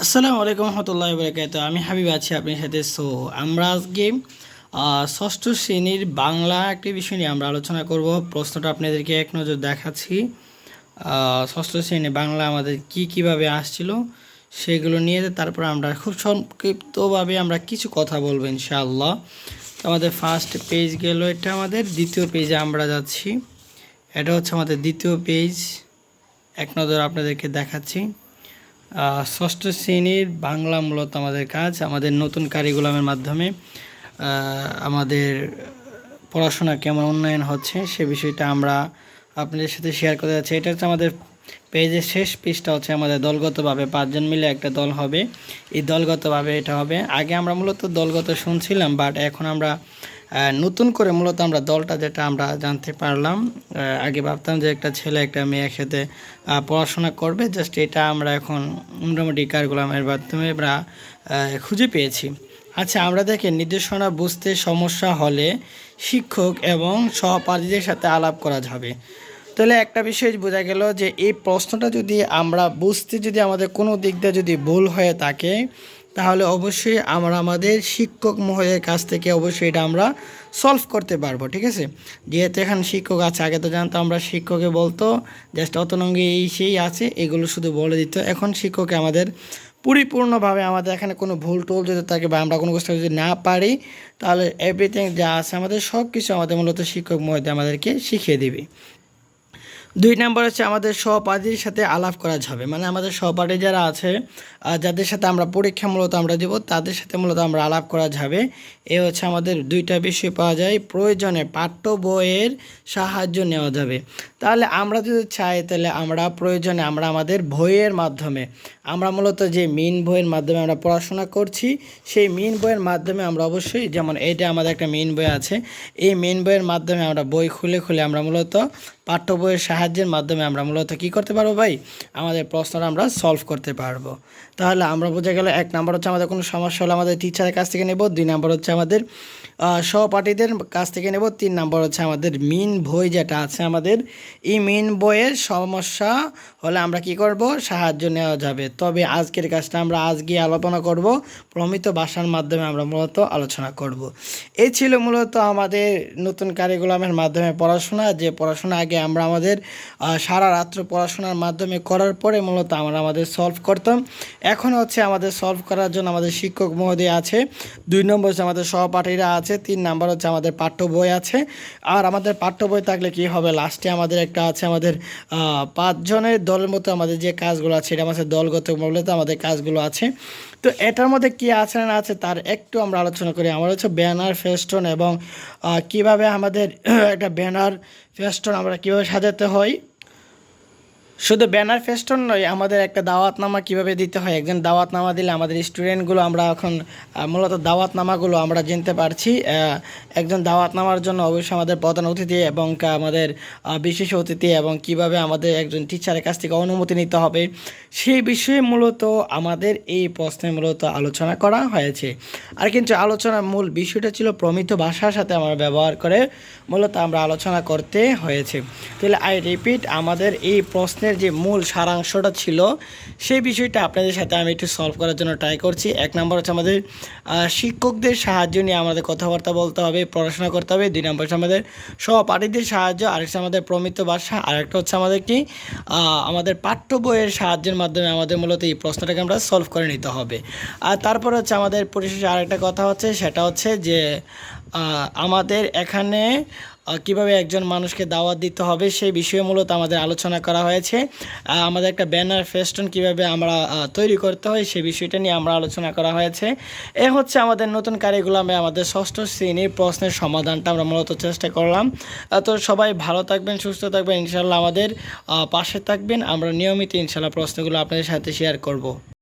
আসসালামু আলাইকুম রহমতুল্লাহ বরকাত আমি হাবিব আছি আপনার সাথে। সো আমরা আজকে ষষ্ঠ শ্রেণির বাংলা একটি বিষয় নিয়ে আমরা আলোচনা করব। প্রশ্নটা আপনাদেরকে এক নজর দেখাচ্ছি। ষষ্ঠ শ্রেণি বাংলা আমাদের কি কীভাবে আসছিল সেগুলো নিয়ে, তারপর আমরা খুব সংক্ষিপ্তভাবে আমরা কিছু কথা বলব ইনশাআল্লাহ। আমাদের ফার্স্ট পেজ গেল, এটা আমাদের দ্বিতীয় পেজে আমরা যাচ্ছি। এটা হচ্ছে আমাদের দ্বিতীয় পেজ এক নজর আপনাদেরকে দেখাচ্ছি। ষষ্ঠ শ্রেণির বাংলা মূলত আমাদের কাজ, আমাদের নতুন কারিকুলামের মাধ্যমে আমাদের পড়াশোনা কেমন উন্নয়ন হচ্ছে সে বিষয়টা আমরা আপনাদের সাথে শেয়ার করতে যাচ্ছি। এটা হচ্ছে আমাদের পেজের শেষ পৃষ্ঠা হচ্ছে আমাদের দলগতভাবে। পাঁচজন মিলে একটা দল হবে। এই দলগতভাবে এটা হবে। আগে আমরা মূলত দলগত শুনছিলাম বাট এখন আমরা নতুন করে মূলত আমরা দলটা যেটা আমরা জানতে পারলাম আগে ভাবতাম যে একটা ছেলে, একটা মেয়ে একসাথে পড়াশোনা করবে। জাস্ট এটা আমরা এখন মোটামুটি কারগুলামের মাধ্যমে আমরা খুঁজে পেয়েছি। আচ্ছা আমরা দেখেন, নির্দেশনা বুঝতে সমস্যা হলে শিক্ষক এবং সহপাঠীদের সাথে আলাপ করা যাবে। তাহলে একটা বিষয় বোঝা গেল যে এই প্রশ্নটা যদি আমরা বুঝতে যদি আমাদের কোনো দিক দিয়ে যদি ভুল হয়ে থাকে তাহলে অবশ্যই আমরা আমাদের শিক্ষক মহোদয়ের কাছ থেকে অবশ্যই এটা আমরা সলভ করতে পারব, ঠিক আছে? যেহেতু এখানে শিক্ষক আছে, আগে তো জানতো আমরা শিক্ষকে বলতো জাস্ট অতনঙ্গে এই সেই আছে, এগুলো শুধু বলে দিত। এখন শিক্ষকে আমাদের পরিপূর্ণভাবে আমাদের এখানে কোনো ভুল টুল যদি থাকে বা আমরা কোনো কিছু যদি না পারি, তাহলে এভরিথিং যা আছে আমাদের সব কিছু আমাদের মূলত শিক্ষক মহোদয় আমাদেরকে শিখিয়ে দিবে। দুই নম্বর হচ্ছে আমাদের সহপাঠীর সাথে আলাপ করা যাবে। মানে আমাদের সহপাঠী যারা আছে যাদের সাথে আমরা পরীক্ষা মূলত আমরা দেব, তাদের সাথে মূলত আমরা আলাপ করা যাবে। এ হচ্ছে আমাদের দুইটা বিষয় পাওয়া যায়। প্রয়োজনে পাঠ্য বইয়ের সাহায্য নেওয়া যাবে। তাহলে আমরা যদি চাই, তাহলে আমরা প্রয়োজনে আমরা আমাদের বইয়ের মাধ্যমে, আমরা মূলত যে মিন বইয়ের মাধ্যমে আমরা পড়াশোনা করছি, সেই মিন বইয়ের মাধ্যমে আমরা অবশ্যই, যেমন এটা আমাদের একটা মেন বই আছে, এই মেন বইয়ের মাধ্যমে আমরা বই খুলে খুলে আমরা মূলত পাঠ্য বইয়ের সাহায্যের মাধ্যমে আমরা মূলত কী করতে পারব ভাই? আমাদের প্রশ্নটা আমরা সলভ করতে পারব। তাহলে আমরা বোঝা গেল এক নম্বর হচ্ছে আমাদের কোনো সমস্যা হলে আমাদের টিচারের কাছ থেকে নেব, দুই নম্বর হচ্ছে আমাদের সহপাঠীদের কাছ থেকে নেব তিন নম্বর হচ্ছে আমাদের মিন বই যেটা আছে আমাদের। এই মিন বইয়ের সমস্যা হলে আমরা কি করব? সাহায্য নেওয়া যাবে। তবে আজকের কাজটা আমরা আজকে আলোচনা করব। প্রমিত ভাষার মাধ্যমে আমরা মূলত আলোচনা করব। এই ছিল মূলত আমাদের নতুন কারিকুলামের মাধ্যমে পড়াশোনা। যে পড়াশোনা আগে আমরা আমাদের সারা রাত্র পড়াশোনার মাধ্যমে করার পরে মূলত আমরা আমাদের সলভ করতাম। এখন হচ্ছে আমাদের সলভ করার জন্য আমাদের শিক্ষক মহোদয় আছে। দুই নম্বর হচ্ছে আমাদের সহপাঠীরা আছে। তিন নাম্বার হচ্ছে আমাদের পাঠ্য বই আছে। আর আমাদের পাঠ্য বই থাকলে কি হবে? লাস্টে আমাদের একটা আছে, আমাদের পাঁচজনের দলের মতো আমাদের যে কাজগুলো আছে, এটা আমাদের দলগত মূলত আমাদের কাজগুলো আছে। তো এটার মধ্যে কি আছে না আছে তার একটু আমরা আলোচনা করি। আমার হচ্ছে ব্যানার, ফেস্টন এবং কীভাবে আমাদের একটা ব্যানার, ফেস্টন আমরা কীভাবে সাজাতে হয়? শুধু ব্যানার ফেস্টন নয়, আমাদের একটা দাওয়াতনামা কীভাবে দিতে হয়? একজন দাওয়াতনামা দিলে আমাদের স্টুডেন্টগুলো আমরা এখন মূলত দাওয়াতনামাগুলো আমরা জানতে পারছি। একজন দাওয়াতনামার জন্য অবশ্যই আমাদের প্রধান অতিথি এবং আমাদের বিশেষ অতিথি এবং কীভাবে আমাদের একজন টিচারের কাছ থেকে অনুমতি নিতে হবে, সেই বিষয়ে মূলত আমাদের এই প্রশ্নে মূলত আলোচনা করা হয়েছে। আর কিন্তু আলোচনার মূল বিষয়টা ছিল প্রমিত ভাষার সাথে আমরা ব্যবহার করে মূলত আমরা আলোচনা করতে হয়েছে। তাহলে আই রিপিট আমাদের এই প্রশ্নের যে মূল সারাংশটা ছিল, সেই বিষয়টা আপনাদের সাথে আমি একটু সলভ করার জন্য ট্রাই করছি। এক নম্বর হচ্ছে আমাদের শিক্ষকদের সাহায্য নিয়ে আমাদের কথাবার্তা বলতে হবে, পড়াশোনা করতে হবে। দুই নম্বর হচ্ছে আমাদের সহপাঠীদের সাহায্য, আরেকটা আমাদের প্রমিত ভাষা আরেকটা হচ্ছে আমাদের কি আমাদের পাঠ্য বইয়ের সাহায্যের মাধ্যমে আমাদের মূলত এই প্রশ্নটাকে আমরা সলভ করে নিতে হবে। আর তারপর হচ্ছে আমাদের পরিশেষে আরেকটা কথা হচ্ছে, সেটা হচ্ছে যে আমাদের এখানে কীভাবে একজন মানুষকে দাওয়াত দিতে হবে সেই বিষয়ে মূলত আমাদের আলোচনা করা হয়েছে। আমাদের একটা ব্যানার ফেস্টন কীভাবে আমরা তৈরি করতে হয় সেই বিষয়টা নিয়ে আমরা আলোচনা করা হয়েছে। এ হচ্ছে আমাদের নতুন কারিকুলামে আমাদের ষষ্ঠ শ্রেণির প্রশ্নের সমাধানটা আমরা মূলত চেষ্টা করলাম। তো সবাই ভালো থাকবেন, সুস্থ থাকবেন ইনশাল্লাহ আমাদের পাশে থাকবেন। আমরা নিয়মিত ইনশাল্লাহ প্রশ্নগুলো আপনাদের সাথে শেয়ার করব।